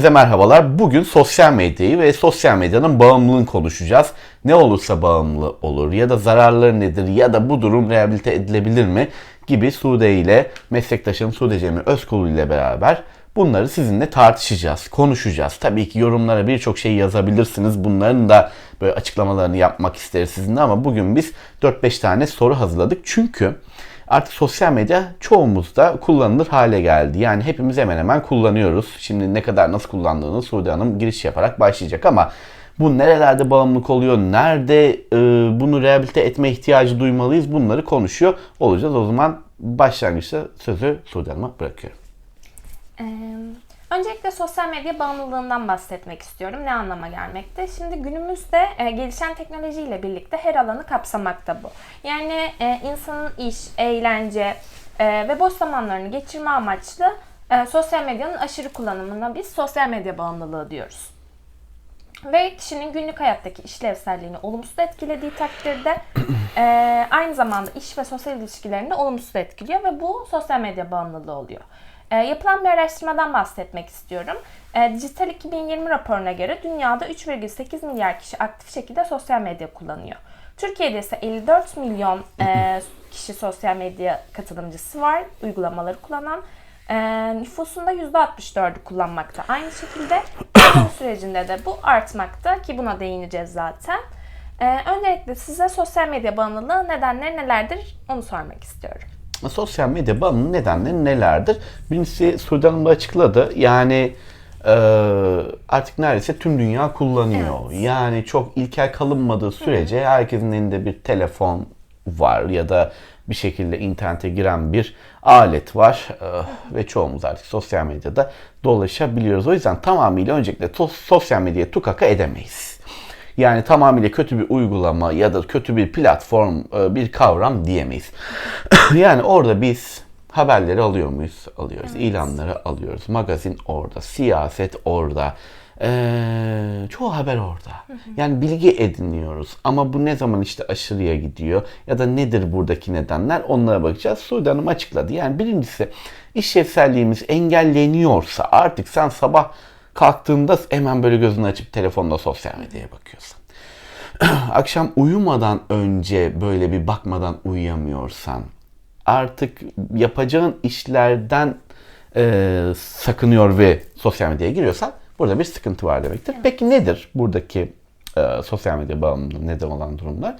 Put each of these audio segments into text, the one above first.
Size merhabalar. Bugün sosyal medyayı ve sosyal medyanın bağımlılığını konuşacağız. Ne olursa bağımlı olur ya da zararları nedir ya da bu durum rehabilite edilebilir mi gibi Sude ile meslektaşım Sude Cemil Özkulu ile beraber bunları sizinle tartışacağız, konuşacağız. Tabii ki yorumlara birçok şey yazabilirsiniz. Bunların da böyle açıklamalarını yapmak isteriz sizinle ama bugün biz 4-5 tane soru hazırladık. Çünkü Artık sosyal medya çoğumuzda kullanılır hale geldi. Yani hepimiz hemen hemen kullanıyoruz. Şimdi ne kadar nasıl kullandığını Suudi Hanım giriş yaparak başlayacak ama bu nerelerde bağımlılık oluyor? Nerede e, bunu rehabilite etme ihtiyacı duymalıyız? Bunları konuşuyor olacağız. O zaman başlangıçta sözü Suudi Hanım'a bırakıyorum. Ee, öncelikle sosyal medya bağımlılığından bahsetmek istiyorum. Ne anlama gelmekte? Şimdi günümüzde e, gelişen teknolojiyle birlikte her alanı kapsamakta bu. Yani e, insanın iş, eğlence e, ve boş zamanlarını geçirme amaçlı e, sosyal medyanın aşırı kullanımına biz sosyal medya bağımlılığı diyoruz. Ve kişinin günlük hayattaki işlevselliğini olumsuz etkilediği takdirde e, aynı zamanda iş ve sosyal ilişkilerini de olumsuz etkiliyor ve bu sosyal medya bağımlılığı oluyor. E, yapılan bir araştırmadan bahsetmek istiyorum. E, Dijital 2020 raporuna göre dünyada 3,8 milyar kişi aktif şekilde sosyal medya kullanıyor. Türkiye'de ise 54 milyon e, kişi sosyal medya katılımcısı var, uygulamaları kullanan. E, nüfusun da %64'ü kullanmakta. Aynı şekilde pandemi sürecinde de bu artmakta ki buna değineceğiz zaten. E, öncelikle size sosyal medya bağımlılığı nedenleri nelerdir onu sormak istiyorum. Sosyal medya bağımlılığı nedenleri nelerdir? Birincisi Suudi Hanım da açıkladı. Yani e, artık neredeyse tüm dünya kullanıyor. Evet. Yani çok ilkel kalınmadığı sürece herkesin elinde bir telefon var ya da bir şekilde internete giren bir alet var E, ve çoğumuz artık sosyal medyada dolaşabiliyoruz. O yüzden tamamıyla öncelikle sosyal medyaya tukaka edemeyiz. Yani tamamıyla kötü bir uygulama ya da kötü bir platform, e, bir kavram diyemeyiz. yani orada biz haberleri alıyor muyuz? Alıyoruz. İlanları alıyoruz. Magazin orada, siyaset orada. Ee, çoğu haber orada. Yani bilgi ediniyoruz. Ama bu ne zaman işte aşırıya gidiyor ya da nedir buradaki nedenler onlara bakacağız. Suudi Hanım açıkladı. Yani birincisi işlevselliğimiz engelleniyorsa artık sen sabah kalktığında hemen böyle gözünü açıp telefonda sosyal medyaya bakıyorsun akşam uyumadan önce böyle bir bakmadan uyuyamıyorsan artık yapacağın işlerden e, sakınıyor ve sosyal medyaya giriyorsan burada bir sıkıntı var demektir. Peki nedir buradaki e, sosyal medya bağımlılığı neden olan durumlar?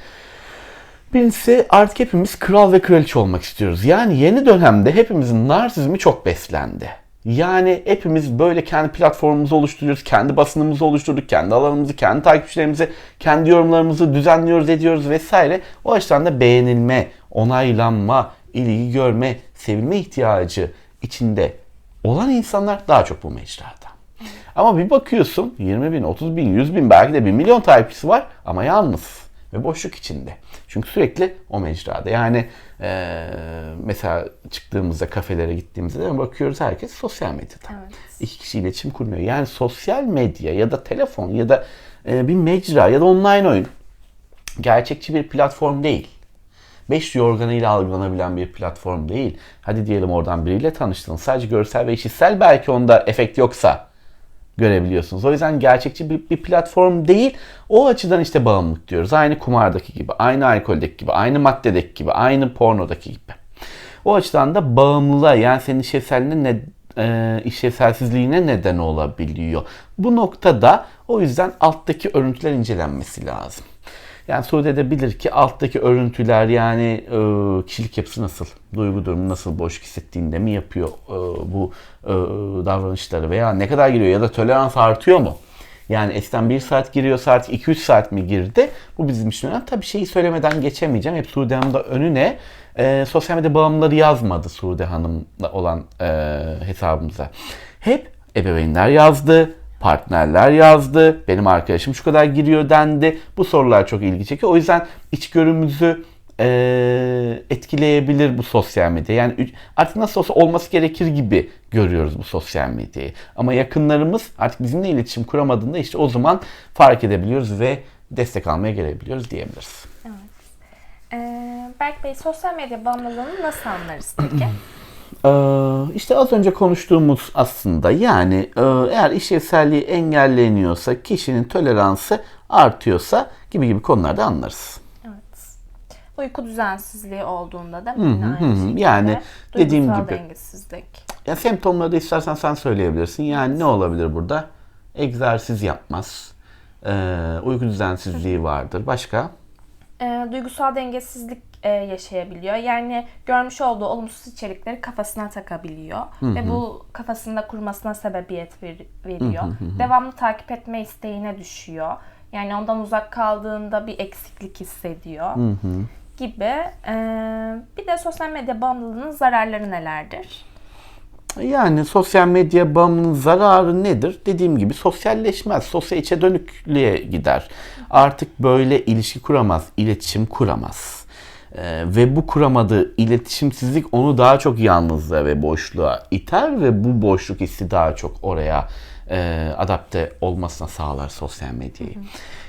Birincisi artık hepimiz kral ve kraliçe olmak istiyoruz. Yani yeni dönemde hepimizin narsizmi çok beslendi. Yani hepimiz böyle kendi platformumuzu oluşturuyoruz, kendi basınımızı oluşturduk, kendi alanımızı, kendi takipçilerimizi, kendi yorumlarımızı düzenliyoruz, ediyoruz vesaire. O açıdan da beğenilme, onaylanma, ilgi görme, sevilme ihtiyacı içinde olan insanlar daha çok bu mecrada. Ama bir bakıyorsun 20 bin, 30 bin, 100 bin belki de 1 milyon takipçisi var ama yalnız ve boşluk içinde. Çünkü sürekli o mecrada. Yani eee, mesela çıktığımızda kafelere gittiğimizde de bakıyoruz herkes sosyal medyada. Evet. İki kişi iletişim kurmuyor. Yani sosyal medya ya da telefon ya da e, bir mecra ya da online oyun gerçekçi bir platform değil. Beş duyu organıyla algılanabilen bir platform değil. Hadi diyelim oradan biriyle tanıştın. Sadece görsel ve işitsel belki onda efekt yoksa görebiliyorsunuz. O yüzden gerçekçi bir, bir platform değil. O açıdan işte bağımlılık diyoruz. Aynı kumardaki gibi, aynı alkoldeki gibi, aynı maddedeki gibi, aynı pornodaki gibi. O açıdan da bağımlılığa yani senin işlevselliğine ne, e, işlevselsizliğine neden olabiliyor. Bu noktada o yüzden alttaki örüntüler incelenmesi lazım. Yani Suudi'de bilir ki alttaki örüntüler yani e, kişilik yapısı nasıl, duygu durumu nasıl, boş hissettiğinde mi yapıyor e, bu e, davranışları veya ne kadar giriyor ya da tolerans artıyor mu? Yani eskiden 1 saat giriyorsa artık 2-3 saat mi girdi? Bu bizim için önemli. Tabii şeyi söylemeden geçemeyeceğim. Hep Suudi Hanım da önüne e, sosyal medya bağımlıları yazmadı Suudi Hanım'la olan e, hesabımıza. Hep ebeveynler yazdı, partnerler yazdı. Benim arkadaşım şu kadar giriyor dendi. Bu sorular çok ilgi çekiyor. O yüzden içgörümüzü e, etkileyebilir bu sosyal medya. Yani artık nasıl olsa olması gerekir gibi görüyoruz bu sosyal medyayı. Ama yakınlarımız artık bizimle iletişim kuramadığında işte o zaman fark edebiliyoruz ve destek almaya gelebiliyoruz diyebiliriz. Evet. Ee, Berk Bey sosyal medya bağımlılığını nasıl anlarız peki? Ee, işte az önce konuştuğumuz aslında yani e, eğer işlevselliği engelleniyorsa, kişinin toleransı artıyorsa gibi gibi konularda anlarız. Evet. Uyku düzensizliği olduğunda da hı, aynı hı. şekilde. Yani dediğim duygusal gibi. dengesizlik. Ya semptomları da istersen sen söyleyebilirsin. Yani ne olabilir burada? Egzersiz yapmaz. Ee, uyku düzensizliği vardır. Başka? e, duygusal dengesizlik e, yaşayabiliyor. Yani görmüş olduğu olumsuz içerikleri kafasına takabiliyor ve bu kafasında kurmasına sebebiyet ver- veriyor. Devamlı takip etme isteğine düşüyor. Yani ondan uzak kaldığında bir eksiklik hissediyor gibi. E, bir de sosyal medya bağımlılığının zararları nelerdir? Yani sosyal medya bağımlılığının zararı nedir? Dediğim gibi sosyalleşmez, sosyal içe dönüklüğe gider. Artık böyle ilişki kuramaz, iletişim kuramaz. Ee, ve bu kuramadığı iletişimsizlik onu daha çok yalnızlığa ve boşluğa iter ve bu boşluk hissi daha çok oraya e, adapte olmasına sağlar sosyal medyayı.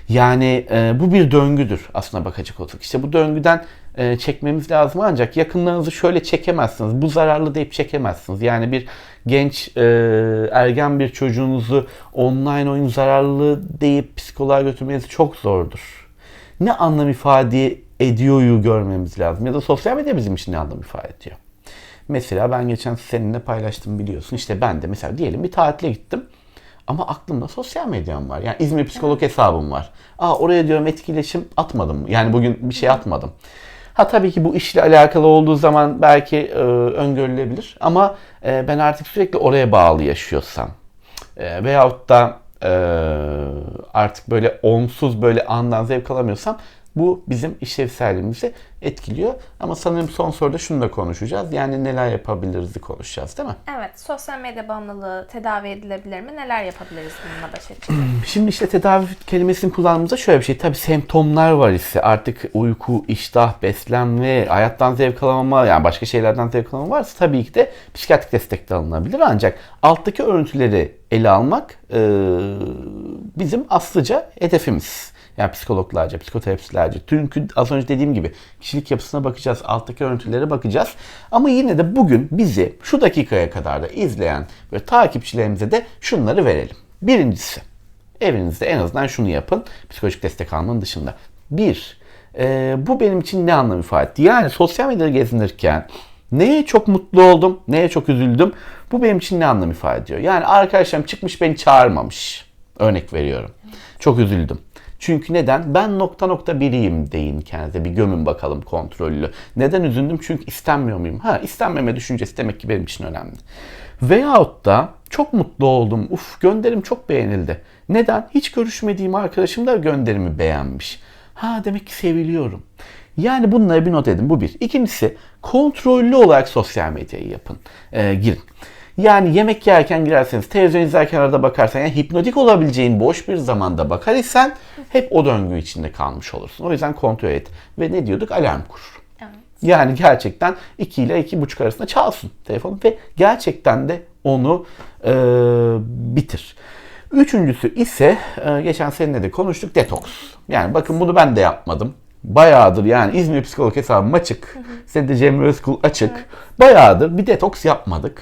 Yani e, bu bir döngüdür aslına bakacak olursak. İşte bu döngüden e, çekmemiz lazım ancak yakınlarınızı şöyle çekemezsiniz. Bu zararlı deyip çekemezsiniz. Yani bir genç e, ergen bir çocuğunuzu online oyun zararlı deyip psikoloğa götürmeniz çok zordur. Ne anlam ifade ediyoryu görmemiz lazım. Ya da sosyal medya bizim için ne anlam ifade ediyor. Mesela ben geçen seninle paylaştım biliyorsun. İşte ben de mesela diyelim bir tatile gittim. Ama aklımda sosyal medyam var. Yani İzmir psikolog hesabım var. Aa oraya diyorum etkileşim atmadım? Yani bugün bir şey atmadım. Ha tabii ki bu işle alakalı olduğu zaman belki e, öngörülebilir. Ama e, ben artık sürekli oraya bağlı yaşıyorsam e, veyahut da e, artık böyle onsuz böyle andan zevk alamıyorsam bu bizim işlevselliğimizi etkiliyor. Ama sanırım son soruda şunu da konuşacağız. Yani neler yapabiliriz konuşacağız değil mi? Evet, sosyal medya bağımlılığı tedavi edilebilir mi? Neler yapabiliriz bununla baş için? Şimdi işte tedavi kelimesini kullandığımızda şöyle bir şey. Tabii semptomlar var ise artık uyku, iştah, beslenme, hayattan zevk alamama yani başka şeylerden zevk alamama varsa tabii ki de psikiyatrik destek de alınabilir. Ancak alttaki örüntüleri ele almak e, bizim aslıca hedefimiz. Yani psikologlarca, psikoterapistlerce. Çünkü az önce dediğim gibi kişilik yapısına bakacağız, alttaki örüntülere bakacağız. Ama yine de bugün bizi şu dakikaya kadar da izleyen ve takipçilerimize de şunları verelim. Birincisi, evinizde en azından şunu yapın. Psikolojik destek almanın dışında. Bir, e, bu benim için ne anlam ifade etti? Yani sosyal medyada gezinirken neye çok mutlu oldum, neye çok üzüldüm? Bu benim için ne anlam ifade ediyor? Yani arkadaşlarım çıkmış beni çağırmamış. Örnek veriyorum. Çok üzüldüm. Çünkü neden? Ben nokta nokta biriyim deyin kendinize. Bir gömün bakalım kontrollü. Neden üzüldüm? Çünkü istenmiyor muyum? Ha istenmeme düşüncesi demek ki benim için önemli. Veyahut da çok mutlu oldum. Uf gönderim çok beğenildi. Neden? Hiç görüşmediğim arkadaşım da gönderimi beğenmiş. Ha demek ki seviliyorum. Yani bunları bir not edin. Bu bir. İkincisi kontrollü olarak sosyal medyayı yapın. Ee, girin. Yani yemek yerken girerseniz, televizyon izlerken arada bakarsan, yani hipnotik olabileceğin boş bir zamanda bakar isen hep o döngü içinde kalmış olursun. O yüzden kontrol et. Ve ne diyorduk? Alarm kur. Evet. Yani gerçekten 2 ile 2,5 arasında çalsın telefon ve gerçekten de onu e, bitir. Üçüncüsü ise e, geçen seninle de konuştuk detoks. Yani bakın bunu ben de yapmadım. Bayağıdır yani İzmir Psikolog hesabım açık. Senin de Cemre Özkul açık. Bayağıdır bir detoks yapmadık.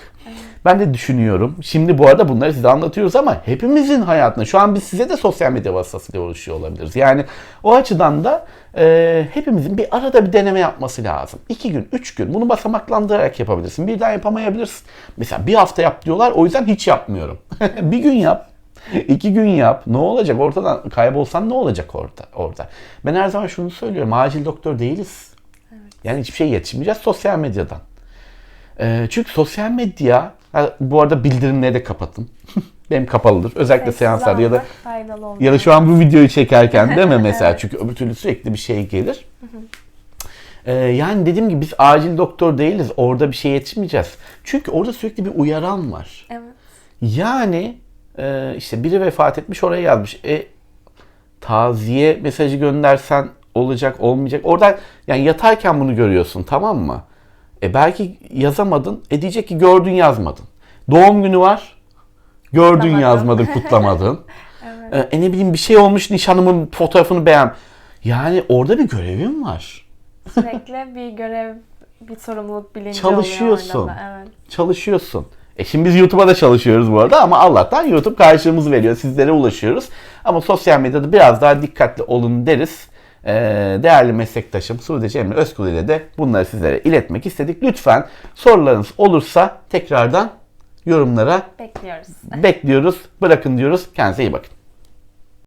Ben de düşünüyorum. Şimdi bu arada bunları size anlatıyoruz ama hepimizin hayatında şu an biz size de sosyal medya vasıtasıyla ulaşıyor olabiliriz. Yani o açıdan da e, hepimizin bir arada bir deneme yapması lazım. İki gün, üç gün bunu basamaklandırarak yapabilirsin. Birden yapamayabilirsin. Mesela bir hafta yap diyorlar o yüzden hiç yapmıyorum. bir gün yap. İki gün yap. Ne olacak? Ortadan kaybolsan ne olacak orada? orada? Ben her zaman şunu söylüyorum. Acil doktor değiliz. Yani hiçbir şey yetişmeyeceğiz sosyal medyadan. Ee, çünkü sosyal medya, ha, bu arada bildirimleri de kapatın. Benim kapalıdır. Özellikle Sessiz seanslarda ya da ya da şu an bu videoyu çekerken değil mi mesela? Çünkü öbür türlü sürekli bir şey gelir. Ee, yani dediğim gibi biz acil doktor değiliz. Orada bir şey yetişmeyeceğiz. Çünkü orada sürekli bir uyaran var. Evet. Yani e, işte biri vefat etmiş oraya yazmış. E, taziye mesajı göndersen olacak olmayacak. Oradan yani yatarken bunu görüyorsun tamam mı? E belki yazamadın. E diyecek ki gördün yazmadın. Doğum günü var. Gördün Kutlamadım. yazmadın kutlamadın. E, e ne bileyim bir şey olmuş nişanımın fotoğrafını beğen. Yani orada bir görevim var. Sürekli bir görev bir sorumluluk bilinci Çalışıyorsun. oluyor orada da. Evet. çalışıyorsun. E şimdi biz YouTube'a da çalışıyoruz bu arada ama Allah'tan YouTube karşılığımızı veriyor. Sizlere ulaşıyoruz. Ama sosyal medyada biraz daha dikkatli olun deriz. Ee, değerli meslektaşım Sude Cemre Özkul ile de bunları sizlere iletmek istedik. Lütfen sorularınız olursa tekrardan yorumlara Bekliyoruz. bekliyoruz. Bırakın diyoruz. Kendinize iyi bakın.